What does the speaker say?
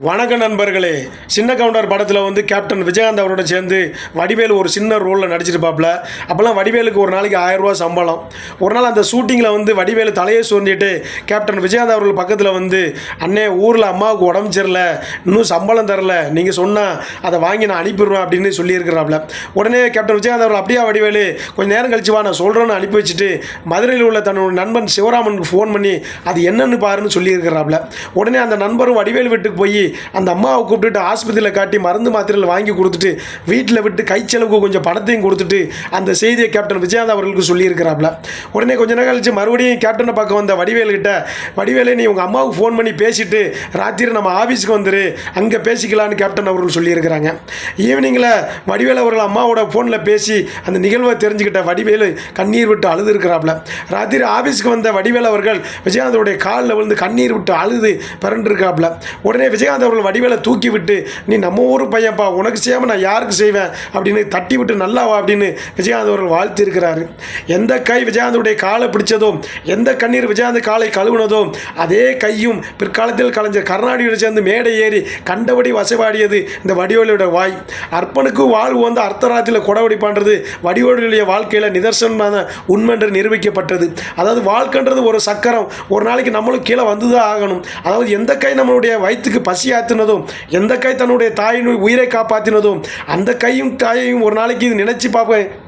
வணக்க நண்பர்களே சின்ன கவுண்டர் படத்தில் வந்து கேப்டன் விஜயகாந்த் அவரோட சேர்ந்து வடிவேலு ஒரு சின்ன ரோலில் நடிச்சிருப்பாப்புல அப்போல்லாம் வடிவேலுக்கு ஒரு நாளைக்கு ஆயிரம் சம்பளம். ஒரு நாள் அந்த ஷூட்டிங்கில் வந்து வடிவேலு தலையை சுரண்டிட்டு கேப்டன் விஜயகாந்த் அவர்கள் பக்கத்தில் வந்து அண்ணே ஊரில் அம்மாவுக்கு உடம்பு சரியில்ல இன்னும் சம்பளம் தரல நீங்கள் சொன்னால் அதை வாங்கி நான் அனுப்பிடுவேன் அப்படின்னு சொல்லியிருக்கிறாப்புல உடனே கேப்டன் விஜயகாந்த் அவர்கள் அப்படியே வடிவேலு கொஞ்சம் நேரம் கழிச்சு வா நான் சொல்கிறேன்னு அனுப்பி வச்சுட்டு மதுரையில் உள்ள தன்னோட நண்பன் சிவராமனுக்கு ஃபோன் பண்ணி அது என்னன்னு பாருன்னு சொல்லியிருக்கிறாப்புல உடனே அந்த நண்பரும் வடிவேலு வீட்டுக்கு போய் அந்த அம்மாவை கூப்பிட்டுட்டு ஆஸ்பத்திரியில் காட்டி மருந்து மாத்திரைகள் வாங்கி கொடுத்துட்டு வீட்டில் விட்டு கை செலவுக்கு கொஞ்சம் பணத்தையும் கொடுத்துட்டு அந்த செய்தியை கேப்டன் விஜயகாந்த் அவர்களுக்கு சொல்லியிருக்கிறாப்புல உடனே கொஞ்ச நேரம் கழிச்சு மறுபடியும் கேப்டனை பார்க்க வந்த வடிவேலுக்கிட்ட வடிவேலே நீ உங்கள் அம்மாவுக்கு ஃபோன் பண்ணி பேசிட்டு ராத்திரி நம்ம ஆஃபீஸுக்கு வந்துரு அங்கே பேசிக்கலான்னு கேப்டன் அவர்கள் சொல்லியிருக்கிறாங்க. ஈவினிங்கில் வடிவேல் அவர்கள் அம்மாவோட ஃபோனில் பேசி அந்த நிகழ்வை தெரிஞ்சுக்கிட்ட வடிவேலு கண்ணீர் விட்டு அழுது இருக்கிறாப்ல ராத்திரி ஆஃபீஸுக்கு வந்த வடிவேல் அவர்கள் விஜயகாந்தோடைய காலில் விழுந்து கண்ணீர் விட்டு அழுது பிறண்டிருக்காப்ல உடனே விஜயகாந்த் அவர்கள் வடிவேலை தூக்கி விட்டு நீ நம்ம ஊர் பையன்ப்பா உனக்கு செய்யாமல் நான் யாருக்கு செய்வேன்? அப்படின்னு தட்டி விட்டு நல்லாவா அப்படின்னு விஜயகாந்த் அவர்கள் வாழ்த்திருக்கிறாரு எந்த கை விஜயகாந்துடைய காலை பிடிச்சதோ எந்த கண்ணீர் விஜயகாந்த் காலை கழுவுனதோ அதே கையும் பிற்காலத்தில் கலைஞர் கருணாநிதியோடு சேர்ந்து மேடை ஏறி கண்டபடி வசைபாடியது இந்த வடிவேலியோட வாய். அர்ப்பனுக்கு வாழ்வு வந்து அர்த்தராத்திரியில் கொடவடி பண்ணுறது வடிவேலுடைய வாழ்க்கையில் நிதர்சனமான உண்மை என்று நிரூபிக்கப்பட்டது. அதாவது வாழ்க்கைன்றது ஒரு சக்கரம். ஒரு நாளைக்கு நம்மளும் கீழே வந்து தான் ஆகணும். அதாவது எந்த கை நம்மளுடைய வயிற்றுக்கு பசி ஆத்தினதும் எந்த கை தன்னுடைய தாயின் உயிரை காப்பாற்றினதும் அந்த கையும் தாயையும் ஒரு நாளைக்கு இது நினைச்சு பார்ப்பேன்.